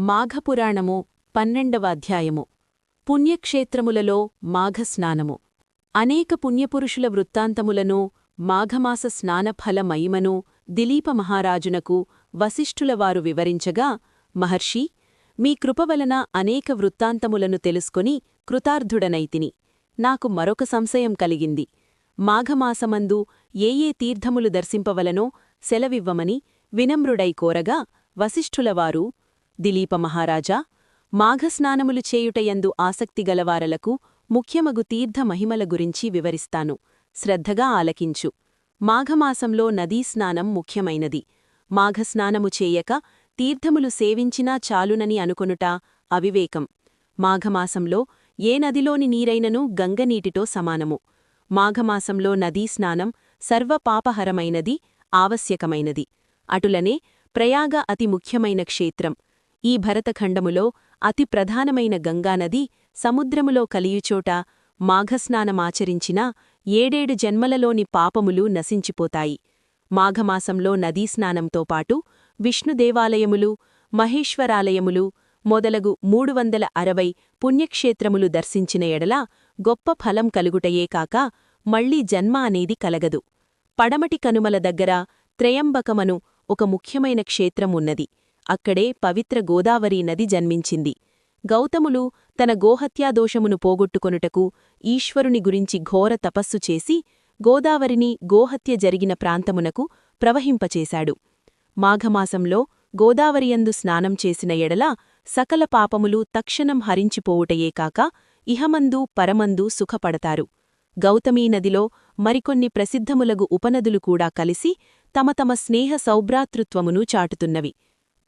మాఘపురాణము పన్నెండవ అధ్యాయము పుణ్యక్షేత్రములలో మాఘస్నానము. అనేక పుణ్యపురుషుల వృత్తాంతములను మాఘమాస స్నానఫల మహిమను దిలీప మహారాజునకు వశిష్ఠులవారు వివరించగా మహర్షి మీ కృపవలన అనేక వృత్తాంతములను తెలుసుకొని కృతార్థుడనైతిని. నాకు మరొక సంశయం కలిగింది. మాఘమాసమందు ఏ ఏ తీర్థములు దర్శింపవలనో సెలవివ్వమని వినమ్రుడై కోరగా వశిష్ఠులవారు దిలీప మహారాజా మాఘస్నానములు చేయుటయందు ఆసక్తిగలవారలకు ముఖ్యమగు తీర్థ మహిమల గురించి వివరిస్తాను. శ్రద్ధగా ఆలకించు. మాఘమాసంలో నదీస్నానం ముఖ్యమైనది. మాఘస్నానము చేయక తీర్థములు సేవించినా చాలునని అనుకొనుట అవివేకం. మాఘమాసంలో ఏ నదిలోని నీరైనను గంగనీటితో సమానము. మాఘమాసంలో నదీస్నానం సర్వపాపహరమైనది ఆవశ్యకమైనది. అటులనే ప్రయాగ అతి ముఖ్యమైన క్షేత్రం. ఈ భరతఖండములో అతి ప్రధానమైన గంగానది సముద్రములో కలియుచోట మాఘస్నానమాచరించినా ఏడేడు జన్మలలోని పాపములు నశించిపోతాయి. మాఘమాసంలో నదీస్నానంతో పాటు విష్ణుదేవాలయములు మహేశ్వరాలయములు మొదలగు మూడు వందల అరవై పుణ్యక్షేత్రములు దర్శించిన ఎడల గొప్ప ఫలం కలుగుటయే కాక మళ్ళీ జన్మ అనేది కలగదు. పడమటి కనుమల దగ్గర త్రయంబకమను ఒక ముఖ్యమైన క్షేత్రం ఉన్నది అక్కడే పవిత్ర గోదావరీ నది జన్మించింది. గౌతములు తన గోహత్యాదోషమును పోగొట్టుకొనుటకు ఈశ్వరుని గురించి ఘోర తపస్సు చేసి గోదావరిని గోహత్య జరిగిన ప్రాంతమునకు ప్రవహింపచేశాడు. మాఘమాసంలో గోదావరియందు స్నానం చేసిన ఎడల సకల పాపములు తక్షణం హరించిపోవుటయే కాక ఇహమందు పరమందు సుఖపడతారు. గౌతమీ నదిలో మరికొన్ని ప్రసిద్ధములగు ఉపనదులు కూడా కలిసి తమ తమ స్నేహ సౌభ్రాతృత్వమును చాటుతున్నవి.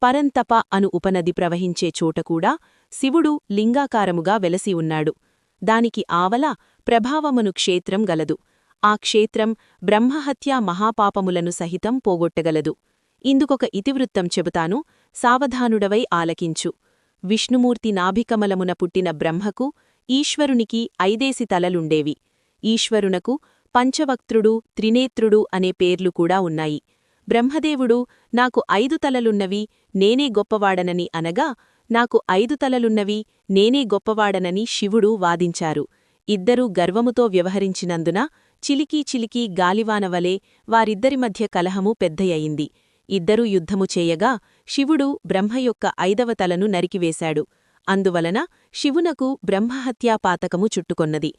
పరంతప అను ఉపనది ప్రవహించే చోటకూడా శివుడు లింగాకారముగా వెలసి ఉన్నాడు. దానికి ఆవల ప్రభావమును క్షేత్రం గలదు. ఆ క్షేత్రం బ్రహ్మహత్యా మహాపాపములను సహితం పోగొట్టగలదు. ఇందుకొక ఇతివృత్తం చెబుతాను. సావధానుడవై ఆలకించు. విష్ణుమూర్తి నాభికమలమున పుట్టిన బ్రహ్మకు ఈశ్వరునికి ఐదేసి తలలుండేవి. ఈశ్వరునకు పంచవక్త్రుడు త్రినేత్రుడు అనే పేర్లు కూడా ఉన్నాయి. బ్రహ్మదేవుడు నాకు ఐదు తలలున్నవి నేనే గొప్పవాడనని అనగా నాకు ఐదు తలలున్నవి నేనే గొప్పవాడనని శివుడు వాదించారు. ఇద్దరూ గర్వముతో వ్యవహరించినందున చిలికీ చిలికీ గాలివానవలే వారిద్దరి మధ్య కలహము పెద్దయయింది. ఇద్దరూ యుద్ధము చేయగా శివుడు బ్రహ్మ యొక్క ఐదవ తలను నరికివేశాడు. అందువలన శివునకు బ్రహ్మహత్యాపాతకము చుట్టుకొన్నది.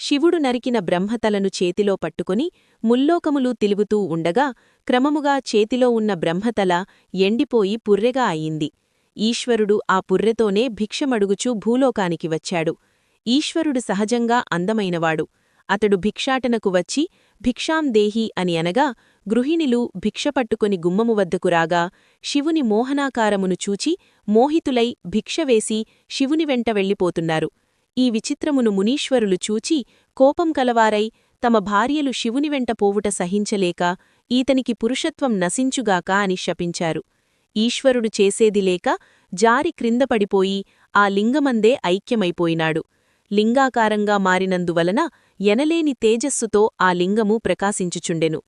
శివుడు నరికిన బ్రహ్మతలను చేతిలో పట్టుకుని ముల్లోకములు తిలుగుతూ ఉండగా క్రమముగా చేతిలో ఉన్న బ్రహ్మతల ఎండిపోయి పుర్రెగా అయింది. ఈశ్వరుడు ఆ పుర్రెతోనే భిక్షమడుగుచూ భూలోకానికి వచ్చాడు. ఈశ్వరుడు సహజంగా అందమైనవాడు. అతడు భిక్షాటనకు వచ్చి భిక్షాందేహి అని అనగా గృహిణిలు భిక్షపట్టుకుని గుమ్మము వద్దకు రాగా శివుని మోహనాకారమును చూచి మోహితులై భిక్షవేసి శివుని వెంట వెళ్ళిపోతున్నారు. ఈ విచిత్రమును మునీశ్వరులు చూచి కోపం కలవారై తమ భార్యలు శివుని వెంట పోవుట సహించలేక ఈతనికి పురుషత్వం నశించుగాక అని శపించారు. ఈశ్వరుడు చేసేది లేక జారి క్రిందపడిపోయి ఆ లింగమందే ఐక్యమైపోయినాడు. లింగాకారంగా మారినందువలన ఎనలేని తేజస్సుతో ఆ లింగము ప్రకాశించుచుండెను.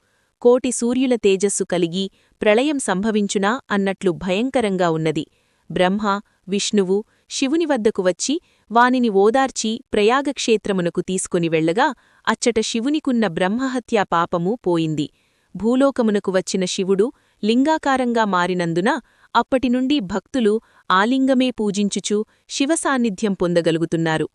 కోటి సూర్యుల తేజస్సు కలిగి ప్రళయం సంభవించునా అన్నట్లు భయంకరంగా ఉన్నది. బ్రహ్మ విష్ణువు శివుని వద్దకు వచ్చి వానిని ఓదార్చి ప్రయాగక్షేత్రమునకు తీసుకుని వెళ్ళగా అచ్చట శివునికున్న బ్రహ్మహత్యా పాపము పోయింది. భూలోకమునకు వచ్చిన శివుడు లింగాకారంగా మారినందున అప్పటినుండి భక్తులు ఆలింగమే పూజించుచు శివసాన్నిధ్యం పొందగలుగుతున్నారు.